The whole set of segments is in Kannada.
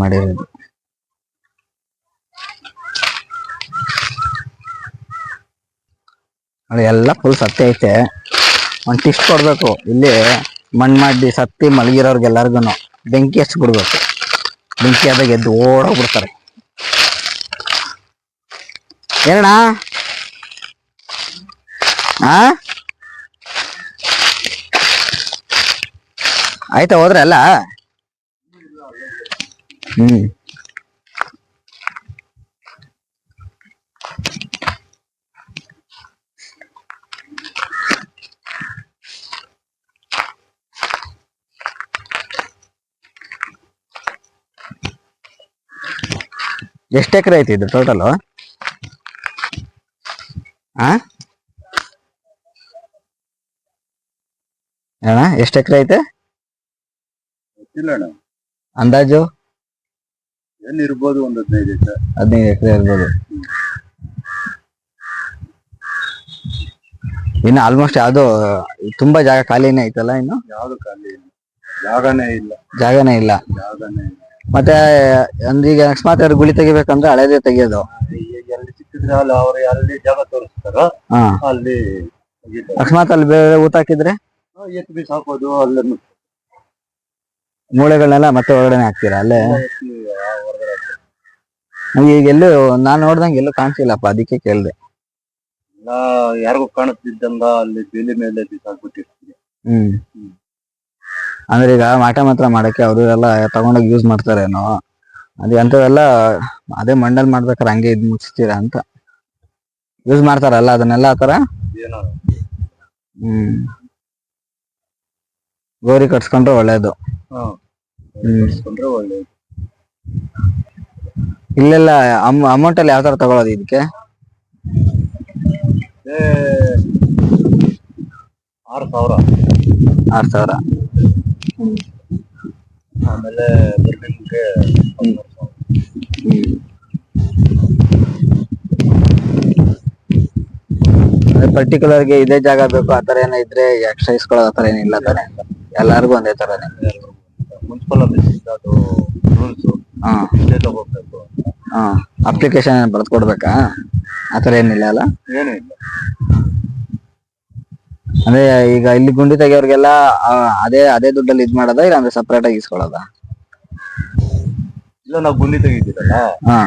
ಮಾಡಿರೋದು. ಎಲ್ಲ ಫುಲ್ ಸತ್ಯ ಐತೆ. ಒಂದ್ ಟಿಸ್ಟ್ ಕೊಡ್ಬೇಕು. ಇಲ್ಲಿ ಮಣ್ಣು ಮಾಡಿ ಸತ್ತಿ ಮಲಗಿರೋರ್ಗೆಲ್ಲರಿಗೂ ಬೆಂಕಿ ಹಚ್ಚಿ ಬಿಡ್ಬೇಕು. ಬೆಂಕಿ ಆದಾಗ ಎದ್ದು ಓಡೋಗ್ಬಿಡ್ತಾರೆ. ಏನಣ್ಣ? ಆ? ಆಯ್ತಾ ಹೋದ್ರೆ ಅಲ್ಲ? ಎಷ್ಟು ಎಕರೆ ಐತಿ ಇದು ಟೋಟಲ್ ಆ? ಅಣ್ಣ ಎಷ್ಟು ಎಕರೆ ಐತೆ? ಗೊತ್ತಿಲ್ಲ ಅಣ್ಣ. ಅಂದಾಜು? ಏನ್ ಇರ್ಬೋದು ಒಂದ್ ಹದಿನೈದು ಎಕರೆ. ಹದಿನೈದು ಎಕರೆ ಇರ್ಬೋದು. ಇನ್ನು ಆಲ್ಮೋಸ್ಟ್ ಯಾವ್ದು ತುಂಬಾ ಜಾಗ ಖಾಲಿನೇ ಐತಲ್ಲ ಇನ್ನು? ಯಾವ್ದು ಖಾಲಿ ಇಲ್ಲ. ಜಾಗನೇ ಇಲ್ಲ. ಜಾಗನೇ ಇಲ್ಲ. ಜಾಗನೇ ಇಲ್ಲ. ಮತ್ತೆ ಅಂದ್ರೆ ಈಗ ಅಕಸ್ಮಾತ್ ಯಾರು ಗುಳಿ ತೆಗಿಬೇಕಂದ್ರೆ ಹಳೇದೇ ತೆಗಿಯೋದು. ಈಗ ಎಲ್ಲಿ ಸಿಕ್ಕಿದ್ರೆ ಅಲ್ಲಿ ಅವ್ರು ಅಲ್ಲಿ ಜಾಗ ತೋರಿಸ್ತಾರೋ ಹಾ. ಅಲ್ಲಿ ತೆಗಿತಾರೆ. ಅಕಸ್ಮಾತ್ ಅಲ್ಲಿ ಬೇರೆ ಊಟ ಹಾಕಿದ್ರೆ? ಆ, ಎತ್ತು ಬೀಸ್ ಹಾಕೋದು ಅಲ್ಲಿ ಮೂಳೆಗಳನ್ನೆಲ್ಲ ಮತ್ತೆ ಒಳಗಡೆ ಹಾಕ್ತೀರಾ ಅಲ್ಲೇ? ಎತ್ತಿ. ಈಗ ಎಲ್ಲೂ ನಾನ್ ನೋಡ್ದಂಗೆ ಎಲ್ಲೂ ಕಾಣಿಸಿಲ್ಲಪ್ಪ ಅದಕ್ಕೆ ಕೇಳ್ದೆ. ಎಲ್ಲ ಯಾರಿಗೂ ಕಾಣಿಸ್ತಿದ್ದಂಗ ಅಲ್ಲಿ ಬೇಲಿ ಮೇಲೆ ಬಿಸಾಕ್ಬಿಟ್ಟಿರ್ತೀವಿ ಹ್ಮ್. ಅಂದ್ರೆ ಈಗ ಮಾಟ ಮಾತ್ರ ಮಾಡಕ್ಕೆ ಅವರು ಎಲ್ಲ ತಗೊಂಡೋಗಿ ಯೂಸ್ ಮಾಡ್ತಾರೇನೋ ಅದೇ ಅಂತವೆಲ್ಲ ಅದೇ ಮಂಡಲ್ ಮಾಡ್ಬೇಕಾರೆ ಹಂಗೆ ಇದ್ ಮುಚ್ತೀರಾ ಅಂತ. ಯೂಸ್ ಮಾಡ್ತಾರಲ್ಲ ಅದನ್ನೆಲ್ಲ ಆತರ ಏನೋ. ಹ್ಮ್. ಗೋರಿ ಕಟ್ಸ್ಕೊಂಡ್ರೆ ಒಳ್ಳೇದು. ಹಾ. ಹ್ಮ್. ಒಳ್ಳೇದು. ಇಲ್ಲೆಲ್ಲ ಅಮೌಂಟ್ ಅಲ್ಲಿ ಯಾವ ತರ ತಗೊಳೋದು ಇದಕ್ಕೆ ಏ, ಆರು ಸಾವಿರ. ಆರ್ ಸಾವಿರ. ಆಮೇಲೆ ಪರ್ಟಿಕ್ಯುಲರ್ಗೆ ಇದೇ ಜಾಗ ಬೇಕು ಆ ತರ ಏನಿದ್ರೆ ಎಕ್ಸ್ಟ್ರಾ ಇಸ್ಕೊಳ್ಳೋದು ಆತರ ಏನಿಲ್ಲ ತಾನೆ? ಎಲ್ಲಾರ್ಗು ಒಂದೇ ತರನೇ ಮುನ್ಸಿಪಲ್ ಆಫೀಸ್ ಅದು ರೂಲ್ಸ್ ಹಾ. ಇಲ್ಲೇ ತಗೋಬೇಕು. ಹಾ ಅಪ್ಲಿಕೇಶನ್ ಬರ್ದ್ ಕೊಡ್ಬೇಕಾ? ಆತರ ಏನಿಲ್ಲ ಅಲ್ಲ? ಏನೂ ಇಲ್ಲ. ಅಂದ್ರೆ ಈಗ ಇಲ್ಲಿ ಗುಂಡಿ ತೆಗಿಯೋರ್ಗೆಲ್ಲ ಆ, ಅದೇ ಅದೇ ದುಡ್ಡಲ್ಲಿ ಇದ್ ಮಾಡೋದಾ ಇಲ್ಲ ಅಂದ್ರೆ ಸಪ್ರೇಟ್ ಆಗಿ ಇಸ್ಕೊಳ್ಳೋದಾ? ಇಲ್ಲ ನಾವು ಗುಂಡಿ ತೆಗಿತೀರಲ್ಲ ಹಾ.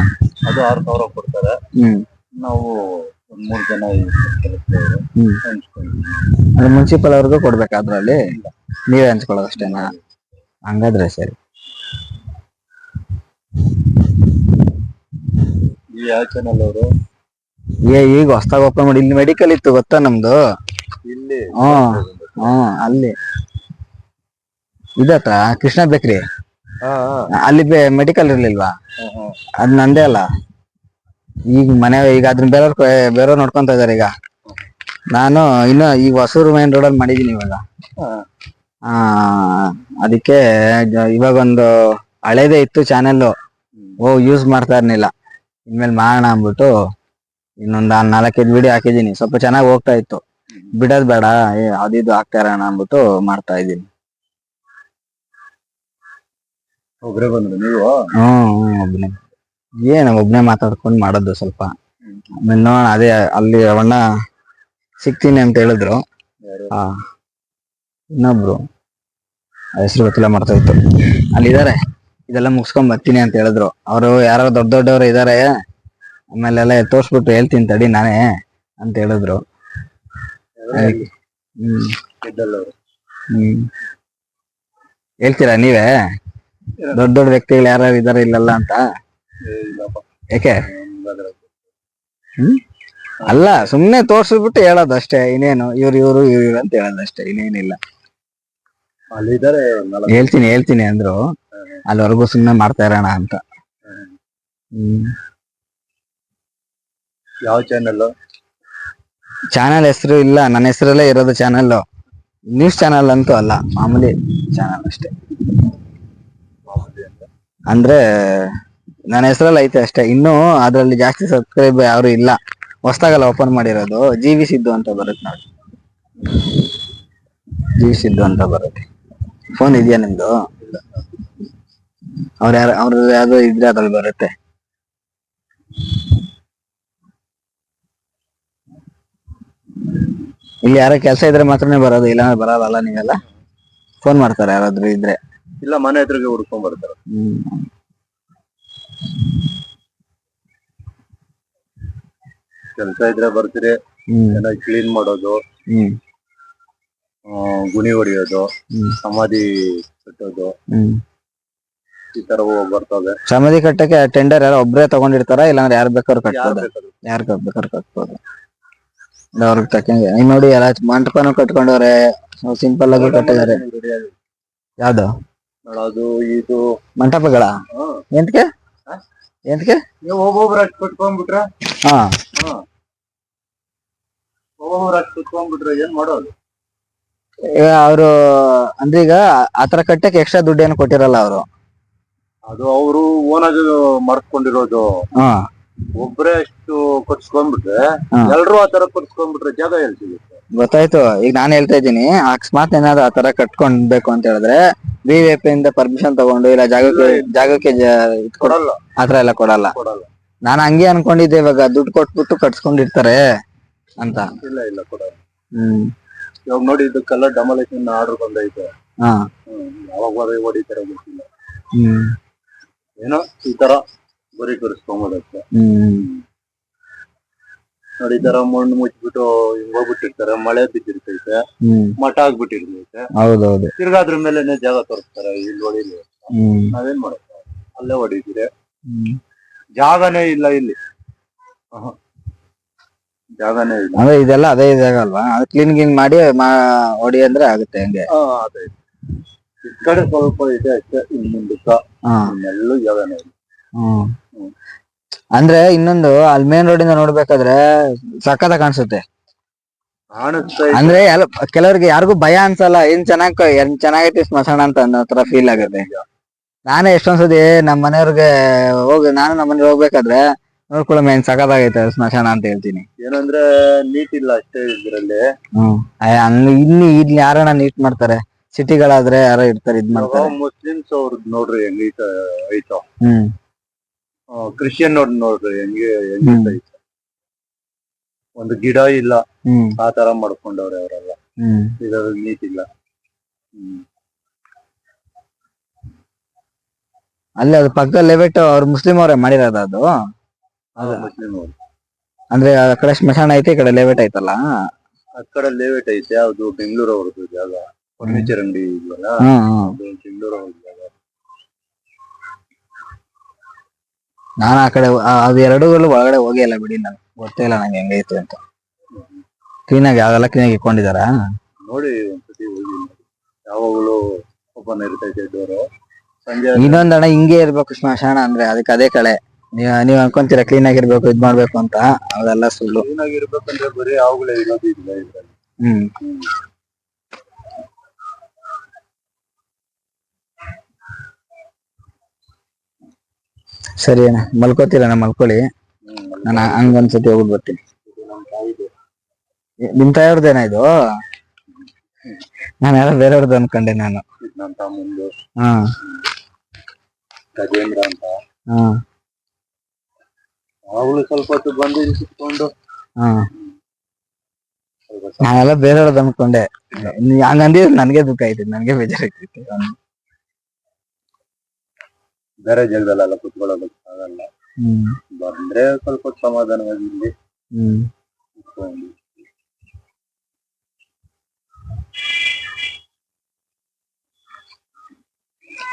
ಅದು ಆರು ಸಾವಿರ ಕೊಡ್ತಾರೆ. ಹ್ಮ್. ನಾವು ಒಂದ್ ಮೂರ್ ಜನ ಕೆಲಸದವರು ಹ್ಮ್. ಹಂಚ್ಕೊಂಡಿದ್ದೀವಿ. ಅಂದ್ರೆ ಮುನ್ಸಿಪಲ್ ಅವ್ರಿಗೂ ಕೊಡ್ಬೇಕಾ ಅದ್ರಲ್ಲಿ? ನೀವೇ ಹಂಚ್ಕೊಳ್ಳೋದು ಅಷ್ಟೇನಾ ಹಂಗಾದ್ರೆ ಸರಿ. ಈ ಯಾವ ಚಾನಲ್ ಅವರು? ಏ ಈಗ ಹೊಸ್ದಾಗ್ ಓಪನ್ ಮಾಡಿ ಇಲ್ಲಿ ಮೆಡಿಕಲ್ ಇತ್ತು ಗೊತ್ತಾ ನಮ್ದು? ಇಲ್ಲಿ. ಹ್ಮ್ ಹ್ಮ್ ಅಲ್ಲಿ. ಇದತ್ರ ಕೃಷ್ಣ ಬೇಕ್ರಿ. ಹಾ ಅಲ್ಲಿ ಮೆಡಿಕಲ್ ಇರ್ಲಿಲ್ವಾ? ಅದ್ ನಂದೇ ಅಲ್ಲ. ಈಗ ಮನೆ ಈಗ ಅದ್ರ ಬೇರೆಯವ್ರ ಬೇರೆಯವ್ರು ನೋಡ್ಕೊಂತ ಇದಾರೆ ಈಗ. ನಾನು ಇನ್ನು ಈಗ ಹೊಸೂರು ಮೇನ್ ರೋಡ್ ಅಲ್ಲಿ ಮಾಡಿದೀನಿ ಇವಾಗ. ಆ ಅದಕ್ಕೆ ಇವಾಗ ಒಂದು ಹಳೇದೇ ಇತ್ತು ಚಾನೆಲ್ ಓ ಯೂಸ್ ಮಾಡ್ತಾ ಇರ್ಲಿಲ್ಲ. ಇನ್ಮೇಲೆ ಮಾಡೋಣ ಅಂದ್ಬಿಟ್ಟು ಇನ್ನೊಂದ್ ನಾಲ್ಕೈದು ವಿಡಿಯೋ ಹಾಕಿದೀನಿ ಸ್ವಲ್ಪ ಚೆನ್ನಾಗಿ ಹೋಗ್ತಾ ಇತ್ತು. ಬಿಡೋದ್ ಬೇಡ ಏ ಅದಿದು ಹಾಕ್ತಾ ಇರೋಣ ಅಂದ್ಬಿಟ್ಟು ಮಾಡ್ತಾ ಇದೀನಿ ಒಬ್ರೇ ಬಂದ್ರು ನೀವು? ಹ್ಮ್ ಒಬ್ನೇ. ಏನ ಒಬ್ನೇ ಮಾತಾಡ್ಕೊಂಡು ಮಾಡೋದು ಸ್ವಲ್ಪ. ಆಮೇಲೆ ನೋಡೋಣ ಅದೇ ಅಲ್ಲಿ ಅವಣ್ಣ ಸಿಗ್ತೀನಿ ಅಂತ ಹೇಳಿದ್ರು? ಆ ಇನ್ನೊಬ್ರು. ಹೆಸರು ಗೊತ್ತಿಲ್ಲ ಮಾಡ್ತಾ ಇತ್ತು ಅಲ್ಲಿದ್ದಾರೆ. ಇದೆಲ್ಲ ಮುಗಿಸ್ಕೊಂಡ್ ಬರ್ತೀನಿ ಅಂತ ಹೇಳಿದ್ರು. ಅವರು ಯಾರೋ ದೊಡ್ಡ ದೊಡ್ಡವರು ಇದಾರೆ ಆಮೇಲೆಲ್ಲ ತೋರ್ಸ್ಬಿಟ್ಟು ಹೇಳ್ತೀನಿ ತಡಿ ನಾನೇ ಅಂತ ಹೇಳಿದ್ರು. ಹ್ಮ್. ಹ್ಮ್. ಹೇಳ್ತೀರಾ ನೀವೇ? ದೊಡ್ಡ ದೊಡ್ಡ ವ್ಯಕ್ತಿಗಳು ಯಾರ್ಯಾರು ಇದಾರೆ ಇಲ್ಲಲ್ಲ ಅಂತ? ಯಾಕೆ? ಹಂಗಾದ್ರೆ ಅಲ್ಲ ಸುಮ್ನೆ ತೋರ್ಸ್ಬಿಟ್ಟು ಹೇಳೋದು ಅಷ್ಟೇ ಇನ್ನೇನು ಇವ್ರು ಇವ್ರು ಇವ್ರು ಇವ್ರು ಅಂತ ಹೇಳೋದು ಅಷ್ಟೇ ಇನ್ನೇನಿಲ್ಲ. ಹೇಳ್ತೀನಿ ಹೇಳ್ತೀನಿ ಅಂದ್ರು. ಅಲ್ಲಿವರೆಗೂ ಸುಮ್ಮನೆ ಮಾಡ್ತಾ ಇರೋಣ ಅಂತ. ಹ್ಮ್. ಯಾವ ಚಾನೆಲ್ ಚಾನಲ್ ಹೆಸರು ಇಲ್ಲ. ನನ್ನ ಹೆಸರಲ್ಲೇ ಇರೋದು ಚಾನಲ್ ನ್ಯೂಸ್ ಚಾನಲ್ ಅಂತೂ ಅಲ್ಲ. ಮಾಮೂಲಿ ಚಾನಲ್ ಅಷ್ಟೇ. ಅಂದ್ರೆ ನನ್ನ ಹೆಸರಲ್ಲಿ ಐತೆ ಅಷ್ಟೇ. ಇನ್ನು ಅದರಲ್ಲಿ ಜಾಸ್ತಿ ಸಬ್ಸ್ಕ್ರೈಬ್ ಯಾರು ಇಲ್ಲ. ಹೊಸ್ದಾಗಲ್ಲ ಓಪನ್ ಮಾಡಿರೋದು ಜಿ ವಿ ಸಿದ್ದು ಅಂತ ಬರುತ್ತೆ ನೋಡಿ. ಜಿ ವಿ ಸಿದ್ದು ಅಂತ ಬರುತ್ತೆ. ಫೋನ್ ಇದೆಯಾ ನಿಮ್ದು? ಅವ್ರ ಯಾರ ಅವ್ರ ಯಾವ್ದು ಇದ್ರೆ ಅದ್ರಲ್ಲಿ ಬರುತ್ತೆ. ಇಲ್ಲಿ ಯಾರ ಕೆಲಸ ಇದ್ರೆ ಮಾತ್ರನೇ ಬರೋದು ಇಲ್ಲ ಬರಲ್ಲ ನೀವೆಲ್ಲ? ಫೋನ್ ಮಾಡ್ತಾರೆ ಯಾರಾದ್ರೂ ಇದ್ರೆ. ಇಲ್ಲ ಮನೆ ಹತ್ರಗೆ ಹುಡ್ಕೊಂಡ್ ಬರ್ತಾರೆ. ಹ್ಮ್. ಕೆಲಸ ಇದ್ರೆ ಬರ್ತೀರಿ. ಹ್ಮ್. ಎಲ್ಲ ಕ್ಲೀನ್ ಮಾಡೋದು. ಹ್ಮ್. ಆ, ಗುಣಿ ಹೊಡಿಯೋದು. ಹ್ಮ್. ಸಮಾಧಿ ಕಟ್ಟೋದು ಹ್ಮ್. ಈ ತರ ಬರ್ತವೆ ಸಮಾಧಿ ಕಟ್ಟಕ್ಕೆ ಟೆಂಡರ್ ಯಾರೋ ಒಬ್ರೇ ತಗೊಂಡಿರ್ತಾರ? ಇಲ್ಲಾಂದ್ರೆ ಯಾರು ಬೇಕಾದ್ರು ಕಟ್ಬೋದು. ಯಾರು ಬೇಕಾದ್ರು ಕಟ್ಬೋದು. ಇಲ್ಲ ಅವ್ರಿಗೆ ತಕ್ಕಂಗೆ. ಈಗ ನೋಡಿ ಎಲ್ಲ ಮಂಟಪನು ಕಟ್ಕೊಂಡವ್ರೆ. ಸಿಂಪಲ್ ಆಗಿ ಕಟ್ಟಿದ್ದಾರೆ. ಯಾವ್ದು? ಅದು ಇದು. ಮಂಟಪಗಳ. ಎಂತಕ್ಕೆ? ಎಂತಕ್ಕೆ ನೀವು ಒಬ್ಬೊಬ್ರು ಅಷ್ಟು ಕಟ್ಕೊಂಡ್ಬಿಟ್ರೆ ಹಾ. ಒಬ್ಬೊಬ್ರು ಅಷ್ಟು ಕಟ್ಕೊಂಡ್ಬಿಟ್ರೆ ಏನ್ ಮಾಡೋದು? ಅವರು ಅಂದ್ರೆ ಈಗ ಆತರ ಕಟ್ಟಕ್ಕೆ ಎಕ್ಸ್ಟ್ರಾ ದುಡ್ಡು ಏನು ಕೊಟ್ಟಿರಲ್ಲ ಅವರು. ಅದು ಅವರು ಓನಾಗಿ ಮರ್ಕೊಂಡಿರೋದು ಹಾ. ಒಬ್ರೇ ಅಷ್ಟು ಕೊಡ್ಸ್ಕೊಂಡ್ಬಿಟ್ರೆ. ಎಲ್ರು ಆತರ ತರ ಕೊಡ್ಸ್ಕೊಂಡ್ಬಿಟ್ರೆ ಜಾಗ ಎಲ್ಲಿ ಸಿಗುತ್ತೆ ಗೊತ್ತಾಯ್ತು. ಈಗ ನಾನು ಹೇಳ್ತಾ ಇದ್ದೀನಿ ಅಕಸ್ಮಾತ್ ಏನಾದ್ರು ಆತರ ಕಟ್ಕೊಂಡ್ಬೇಕು ಅಂತ ಹೇಳಿದ್ರೆ ಬಿ ವಿ ಎಫ್ ಇಂದ ಪರ್ಮಿಷನ್ ತಗೊಂಡು ಇಲ್ಲ ಜಾಗಕ್ಕೆ ಜಾಗಕ್ಕೆ ಕೊಡಲ್ಲ. ಆತರ ಎಲ್ಲ ಕೊಡಲ್ಲ. ಕೊಡಲ್ಲ. ನಾನು ಹಂಗೆ ಅನ್ಕೊಂಡಿದ್ದೆ ಇವಾಗ ದುಡ್ಡು ಕೊಟ್ಬಿಟ್ಟು ಕಟ್ಸ್ಕೊಂಡಿರ್ತಾರೆ ಅಂತ. ಇಲ್ಲ ಇಲ್ಲ ಕೊಡಲ್ಲ. ಹ್ಮ್. ಇವಾಗ ನೋಡಿ ಇದಕ್ಕೆಲ್ಲ ಡಮಲೇಷನ್ ಆರ್ಡರ್ ಬಂದೈತೆ. ಹಾ. ಯಾವಾಗ ಬರೀ ಹೊಡಿತಾರೆ ಗೊತ್ತಿಲ್ಲ. ಹ್ಮ್. ಏನೋ ಈ ತರ ಬರೀ ಕರ್ಸ್ಕೊಂಬೋದಕ್ಕೆ ಹ್ಮ್. ನೋಡಿ ಈ ತರ ಮಣ್ಣು ಮುಚ್ಚಿಬಿಟ್ಟು ಹಿಂಗ್ ಹೋಗ್ಬಿಟ್ಟಿರ್ತಾರೆ ಮಳೆ ಬಿದ್ದಿರ್ತೈತೆ ಹ್ಮ್. ಮಠ ಆಗ್ಬಿಟ್ಟಿರ್ತೈತೆ. ಹೌದೌದು. ತಿರ್ಗಾ ಅದ್ರ ಮೇಲೆನೆ ಜಾಗ ತೋರಿಸ್ತಾರೆ ಇಲ್ಲಿ ಹೊಡಿಲಿ ಹ್ಮ್. ನಾವೇನ್ ಮಾಡ್ತಾರೆ ಅಲ್ಲೇ ಹೊಡಿತೀರಿ. ಹ್ಮ್. ಜಾಗನೇ ಇಲ್ಲ ಇಲ್ಲಿ. ಅಂದ್ರೆ ಇದೆಲ್ಲ ಅದೇ ಇದಾಗಲ್ವಾ ಅದು ಕ್ಲೀನ್ ಗೀನ್ ಮಾಡಿ ಮಾ- ಹೊಡಿ ಅಂದ್ರೆ ಆಗುತ್ತೆ ಹಂಗೆ. ಹಾ ಅದೇ. ಈ ಕಡೆ ಸ್ವಲ್ಪ ಇದೆ ಅಷ್ಟೇ ಇನ್ ಮುಂದಕ್ಕ. ಹಾ. ಇನ್ನೆಲ್ಲೂ ಜಾಗನೇ ಇಲ್ಲ. ಹ್ಮ್. ಹ್ಮ್. ಅಂದ್ರೆ ಇನ್ನೊಂದು ಅಲ್ಲಿ ಮೇನ್ ರೋಡ್ ಇಂದ ನೋಡ್ಬೇಕಾದ್ರೆ ಸಖತ ಕಾಣಿಸುತ್ತೆ. ಕಾಣಿಸ್ತಾ ಇದೆ. ಅಂದ್ರೆ ಕೆಲವರಿಗೆ ಕೆಲವ್ರಿಗೆ ಯಾರಿಗೂ ಭಯ ಅನ್ಸಲ್ಲ ಏನ್ ಚೆನ್ನಾಗಿ ಏನ್ ಚೆನ್ನಾಗೈತಿ ಸ್ಮಶಾನ ಅಂತ ಅನ್ನೋ ತರ ಫೀಲ್ ಆಗುತ್ತೆ. ನಾನೇ ಎಷ್ಟೊಂದ್ಸತಿ ನಮ್ ಮನೆಯವ್ರಿಗೆ ಹೋಗಿ ನಾನು ನಮ್ಮ ಮನೆಗೆ ಹೋಗ್ಬೇಕಾದ್ರೆ ನೋಡ್ಕೊಳ್ಳೋ ಮೇನ್ ಸಖತ್ತಾಗೈತೆ ಸ್ಮಶಾನ ಅಂತ ಹೇಳ್ತೀನಿ. ಏನಂದ್ರೆ ನೀಟ್ ಇಲ್ಲ ಅಷ್ಟೇ ಇದ್ರಲ್ಲಿ. ಹ್ಮ್. ಅಯ್ಯ, ಹಂಗ್ ಇಲ್ಲಿ ಇಲ್ಲಿ ಯಾರನ್ನ ನೀಟ್ ಮಾಡ್ತಾರೆ? ಸಿಟಿಗಳಾದ್ರೆ ಯಾರೋ ಇರ್ತಾರೆ ಇದ್ ಮಾಡ್ತಾರೆ. ಮುಸ್ಲಿಮ್ಸ್ ಅವ್ರದ್ ನೋಡ್ರಿ ಹೆಂಗೈತ ಐತ ಹ್ಮ್. ಕ್ರಿಶ್ಚಿಯನ್ ಅವ್ರದ್ ನೋಡ್ರಿ ಹೆಂಗೆ ಹ್ಮ್. ಐತೆ. ಒಂದು ಗಿಡ ಇಲ್ಲ ಹ್ಮ್. ಆ ತರ ಮಾಡ್ಕೊಂಡವ್ರೆ ಅವರೆಲ್ಲ. ಹ್ಮ್. ಇದ್ರಲ್ಲಿ ನೀಟ್ ಇಲ್ಲ. ಹ್ಮ್. ಅಲ್ಲಿ ಅದು ಪಕ್ಕದಲ್ಲಿ ಲೆವೆಟ್ ಅವ್ರು ಮುಸ್ಲಿಂ ಅವರೇ ಮಾಡಿರೋದು ಅದು? ಅದು. ಮುಸ್ಲಿಂ ಅವ್ರು ಅಂದ್ರೆ ಆ ಕಡೆ ಸ್ಮಶಾನ ಐತೆ ಈ ಕಡೆ ಲೇವೇಟ್ ಐತಲ್ಲ? ಆ ಕಡೆ ಲೇವೇಟ್ ಐತೆ ಅದು ಬೆಂಗಳೂರು ಅವ್ರದ್ದು ಜಾಗ ಫರ್ನಿಚರ್ ಅಂಗಡಿ ಇದೆಯಲ್ಲ ಅದು ಬೆಂಗಳೂರು ಅವ್ರ ಜಾಗ. ನಾನು ಆ ಕಡೆ ಆ- ಅದು ಎರಡೂಗಳು ಒಳಗಡೆ ಹೋಗೇ ಇಲ್ಲ ಬಿಡಿ ನಾನು ಗೊತ್ತೇ ಇಲ್ಲ ನಂಗೆ ಹೆಂಗೈತೆ ಅಂತ. ಕ್ಲೀನ್ ಆಗಿ ಅದೆಲ್ಲ ಕ್ಲೀನ್ ಆಗಿ ಇಟ್ಕೊಂಡಿದಾರ ನೋಡಿ ಒಂದ್ಸತಿ ಹೋಗಿ. ನೋಡಿ. ಯಾವಾಗಲೂ ಓಪನ್ ಇರ್ತೈತೆ ಡೋರು ಸಂಜೆ ಇನ್ನೊಂದ್ ಅಣ್ಣ ಹಿಂಗೆ ಇರ್ಬೇಕು ಸ್ಮಶಾನ ಅಂದ್ರೆ ಅದಕ್ಕೆ ಅದೇ ಕಳೆ. ನೀವ್ ನೀವ್ ಅನ್ಕೊಂತೀರಾ ಕ್ಲೀನ್ ಆಗಿರ್ಬೇಕು ಇದ್ ಮಾಡ್ಬೇಕು ಅಂತ? ಅವೆಲ್ಲ ಸುಳ್ಳು. ಕ್ಲೀನ್ ಆಗಿರ್ಬೇಕಂದ್ರೆ ಬರೀ ಅವುಗಳೇ ಇರೋದು ಇಲ್ಲ ಇದ್ರಲ್ಲಿ? ಹ್ಮ್. ಸರಿ ಅಣ್ಣ ಮಲ್ಕೋತೀರ ಅಣ್ಣ ಮಲ್ಕೊಳ್ಳಿ. ನಾನ ನಾನು ಹಂಗ ಒಂದ್ಸತಿ ಹೋಗ್ಬಿಟ್ಟು ಬರ್ತೀನಿ ನಮ್ ತಾಯವ್ರದೇನ ಇದು? ನಾನು ಯಾರ ಬೇರೆಯವ್ರದ್ದು ಅನ್ಕೊಂಡೆ ನಾನು. ತಮ್ಮಂದು. ಹಾ. ಗಜೇಂದ್ರ ಅಂತ. ಹಾ. ಅವಳು ಸ್ವಲ್ಪ ಹೊತ್ತು ಬಂದು ಇಲ್ಲಿ ಕುತ್ಕೊಂಡು ಹಾ ಸ್ವಲ್ಪ ಸ- ನಾನೆಲ್ಲ ಬೇರೆಯವ್ರದ್ದು ಅನ್ಕೊಂಡೆ ನೀ ಹಂಗಂದಿದ್ರೆ ನನ್ಗೆ ದುಃಖ ಆಯ್ತು ನನ್ಗೆ ಬೇಜಾರಾಗ್ತೈತೆ ಬೇರೆ ಜಾಗದಲ್ಲೆಲ್ಲ ಕುತ್ಕೊಳ್ಳೋದಕ್ಕೆ ಆಗಲ್ಲ ಹ್ಮ್ ಬಂದ್ರೆ ಸ್ವಲ್ಪ ಹೊತ್ತು ಸಮಾಧಾನವಾಗಿ ಇಲ್ಲಿ ಹ್ಮ್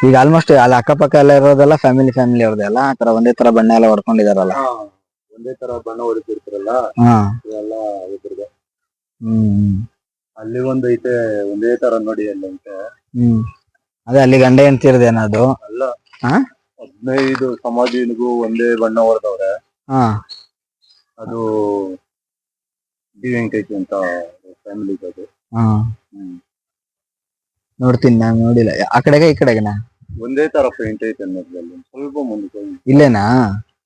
ಈಗ ಆಲ್ಮೋಸ್ಟ್ ಅಲ್ಲಿ ಅಕ್ಕಪಕ್ಕ ಎಲ್ಲ ಇರೋದೆಲ್ಲ ಫ್ಯಾಮಿಲಿ ಫ್ಯಾಮಿಲಿ ಅವ್ರದ್ದು ಎಲ್ಲ ಆ ತರ ಒಂದೇ ತರ ಬಣ್ಣ ಎಲ್ಲ ಹೊಡ್ಕೊಂಡಿದಾರಲ್ಲ? ಒಂದೇ ತರ ಬಣ್ಣ ಹೊಡಿತಿರ್ತಾರಲ್ಲ? ಹಾ. ಇದೆಲ್ಲ ಇದ್ರದ್ದು. ಹ್ಮ್. ಅಲ್ಲಿ ಒಂದ್ ಐತೆ ಒಂದೇ ತರ ನೋಡಿ ಅಲ್ಲಿ ಐತೆ ಹ್ಮ್. ಅದೇ ಅಲ್ಲಿ ಗಂಡ ಹೆಂಡ್ತಿರ್ದೇನ ಅದು? ಅಲ್ಲ. ಹಾ? ಹದಿನೈದು ಸಮಾಧಿನಿಗೂ ಒಂದೇ ಬಣ್ಣ ಹೊಡೆದವ್ರೆ. ಹಾ. ಅದು ಡಿ ವೆಂಕಟೇಶ್ ಅಂತ ಫ್ಯಾಮಿಲಿ ಅದು. ಹಾ. ಹ್ಮ್. ನೋಡ್ತೀನಿ ನಾನು ನೋಡಿಲ್ಲ. ಆ ಕಡೆಗೆ ಈ ಕಡೆಗೆನಾ? ಒಂದೇ ತರ ಪೇಂಟ್ ಐತೆ ಮೊದ್ಲಲ್ಲಿ ಸ್ವಲ್ಪ ಮುಂದೆ. ಇಲ್ಲೇನಾ?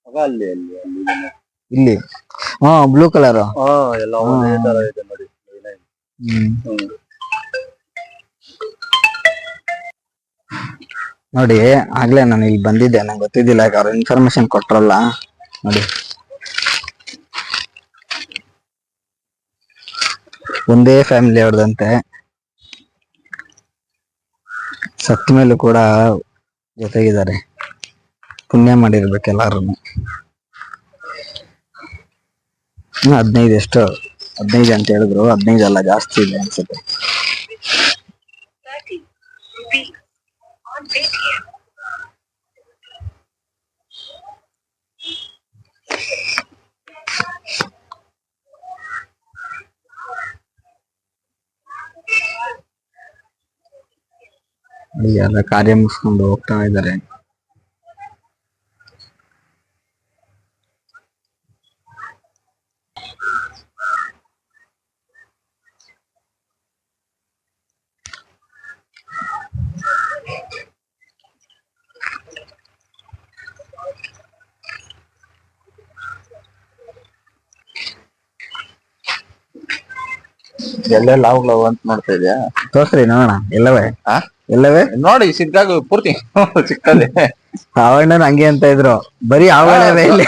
ಆಗ ಅಲ್ಲಿ ಅಲ್ಲಿ ಅಲ್ಲಿ ಇಲ್ಲಿ? ಹಾ ಬ್ಲೂ ಕಲರ್ ಹಾ ಎಲ್ಲ ಒಂದೇ ತರ ಇದೆ ನೋಡಿ. ನೋಡಿ ಆಗ್ಲೇ ನಾನು ಇಲ್ಲಿ ಬಂದಿದ್ದೆ ನಂಗೆ ಗೊತ್ತಿದ್ದಿಲ್ಲ ಯಾಕೆ ಅವ್ರು ಇನ್ಫಾರ್ಮೇಶನ್ ಕೊಟ್ರಲ್ಲ. ನೋಡಿ. ಒಂದೇ ಫ್ಯಾಮಿಲಿ ಅವ್ರದಂತೆ ಸತ್ತ ಮೇಲೂ ಕೂಡ ಜೊತೆಗಿದ್ದಾರೆ. ಪುಣ್ಯ ಮಾಡಿರ್ಬೇಕು ಎಲ್ಲಾರು ಹದಿನೈದು ಎಷ್ಟು, ಹದಿನೈದು ಅಂತ ಹೇಳಿದ್ರು, ಹದಿನೈದು ಅಲ್ಲ ಜಾಸ್ತಿ ಇದೆ ಅನ್ಸುತ್ತೆ. ನೋಡಿ ಎಲ್ಲ ಕಾರ್ಯ ಮುಗಿಸ್ಕೊಂಡು ಹೋಗ್ತಾ ಇದ್ದಾರೆ. ಎಲ್ಲೆಲ್ಲ ಲವ್ ಅಂತ ನೋಡ್ತಾ ಇದೆಯಾ? ತೋರ್ಸ್ರಿ ನೋಡೋಣ ಎಲ್ಲವೇ? ಆ? ಎಲ್ಲವೇ? ನೋಡಿ ಸಿಕ್ಕಾಗ ಪೂರ್ತಿ ಸಿಕ್ಕದೆ ಆವಣ್ಣನ ಹಂಗೆ ಅಂತ ಇದ್ರು. ಬರೀ ಆವಣ್ಣವೇ ಇಲ್ಲಿ.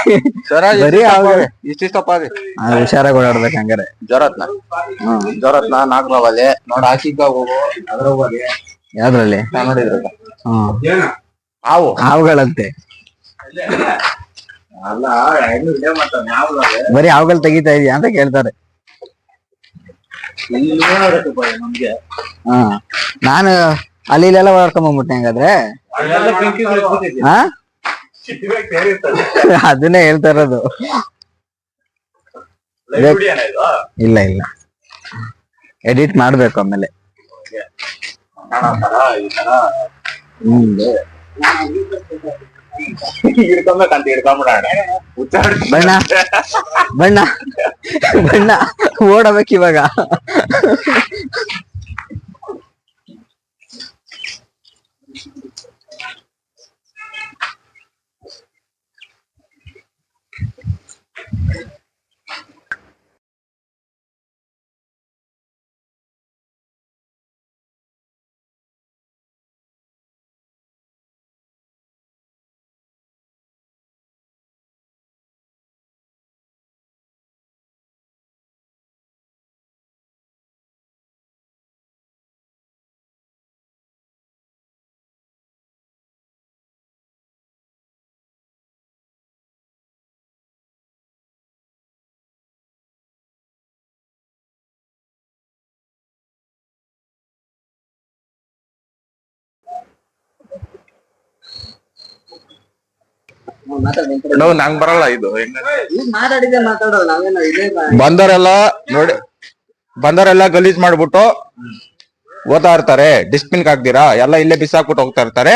ಬರೀ ಅವುಗಳೇ. ಇಷ್ಟಿಷ್ಟಪ್ಪ ಅದೇ ಆ, ಹುಷಾರಾಗಿ ಓಡಾಡ್ಬೇಕು ಹಂಗಾರೆ. ಜ್ವರತ್ನ ಜೋರತ್ನ ನಾಗರವಲೆ ನೋಡ ಹಾಕಿಗ ಹೋಗು. ಅದ್ರೊಳಗೆ ಯಾವ್ದ್ರಲ್ಲಿ? ನಾನ್ ನೋಡಿದ್ರಲ್ಲ ಹ್ಮ್. ಹಾವು. ಹಾವುಗಳಂತೆ. ಹೆಂಗ್ ಬರೀ ಹಾವುಗಳು ತೆಗಿತಾ ಇದೀಯ ಅಂತ ಕೇಳ್ತಾರೆ. ನಾನು ಅಲ್ಲಿ ಇಲ್ಲೆಲ್ಲ ಓಡಾಡ್ಕೊಂಡ್ ಬಂದ್ಬಿಟ್ಟೆ ಹಂಗಾದ್ರೆ. ಹಾ. ಅದನ್ನೇ ಹೇಳ್ತಾ ಇರೋದು. ಇಲ್ಲ ಇಲ್ಲ. ಎಡಿಟ್ ಮಾಡ್ಬೇಕು ಆಮೇಲೆ. ಹಿಡ್ಕೊಂಬೇಕಂತ ಹಿಡ್ಕೊಂಬಿಡೋಣ. ಬಣ್ಣ ಬಣ್ಣ ಬಣ್ಣ. ಓಡಬೇಕು ಇವಾಗ. ನೋವು ನಂಗ್ ಬರಲ್ಲ ಇದು. ಬಂದರೆಲ್ಲ ನೋಡಿ ಬಂದರೆಲ್ಲ ಗಲೀಜ್ ಮಾಡ್ಬಿಟ್ಟು ಓದ್ತಾ ಇರ್ತಾರೆ. ಡಿಸ್ಪಿನ್ ಹಾಕ್ದಿರಾ ಎಲ್ಲ ಇಲ್ಲೇ ಬಿಸಾಕ್ಬಿಟ್ಟು ಹೋಗ್ತಾ ಇರ್ತಾರೆ.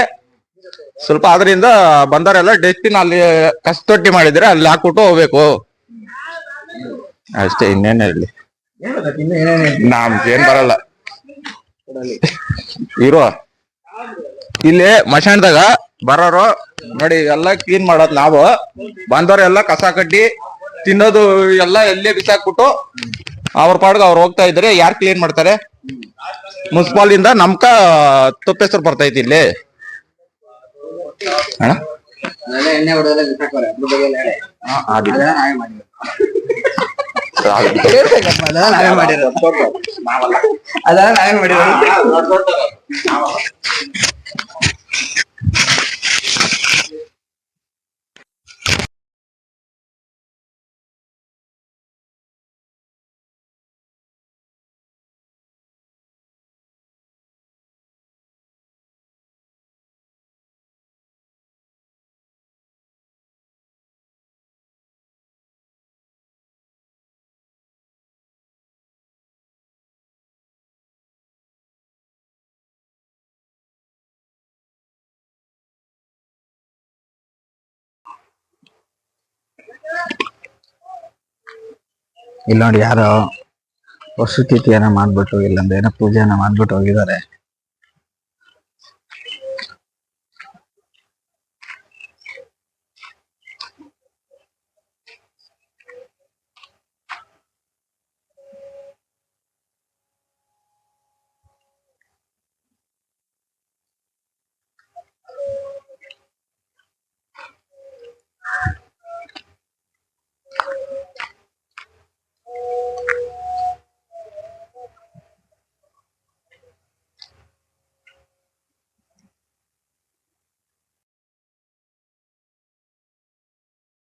ಸ್ವಲ್ಪ ಅದರಿಂದ ಬಂದವರೆಲ್ಲ ಡಸ್ಟ್ಬಿನ್ ಅಲ್ಲಿ ಕಸ ತೊಟ್ಟಿ ಮಾಡಿದ್ರೆ ಅಲ್ಲಿ ಹಾಕ್ಬಿಟ್ಟು ಹೋಗ್ಬೇಕು. ಅಷ್ಟೇ ಇನ್ನೇನು ಇರ್ಲಿ ನಮ್ಗೇನ್ ಬರಲ್ಲ. ಇರುವ ಇಲ್ಲಿ ಮಶಾಣದಾಗ ಬರೋರು ನೋಡಿ ಎಲ್ಲ ಕ್ಲೀನ್ ಮಾಡೋದ್ ನಾವು. ಬಂದವರೆಲ್ಲ ಕಸ ಕಡ್ಡಿ ತಿನ್ನೋದು ಎಲ್ಲ ಎಲ್ಲೇ ಬಿಸಾಕ್ಬಿಟ್ಟು ಅವ್ರ ಪಾಡ್ಗ ಅವ್ರು ಹೋಗ್ತಾ ಇದ್ರೆ ಯಾರು ಕ್ಲೀನ್ ಮಾಡ್ತಾರೆ? ಮುನ್ಸಿಪಾಲ್ ಇಂದ ನಮ್ಕ ತಪ್ಪೆಸರು ಬರ್ತೈತಿ ಇಲ್ಲಿ. ಎಲ್ಲ ಅದೆಲ್ಲ ನಾವೇ ಮಾಡಿರೋದು. ಇಲ್ಲಿ ನೋಡಿ ಯಾರೋ ಏನೋ ಮಾಡ್ಬಿಟ್ಟು ಇಲ್ಲೊಂದು ಏನೋ ಪೂಜೆನ ಮಾಡ್ಬಿಟ್ಟು ಹೋಗಿದ್ದಾರೆ.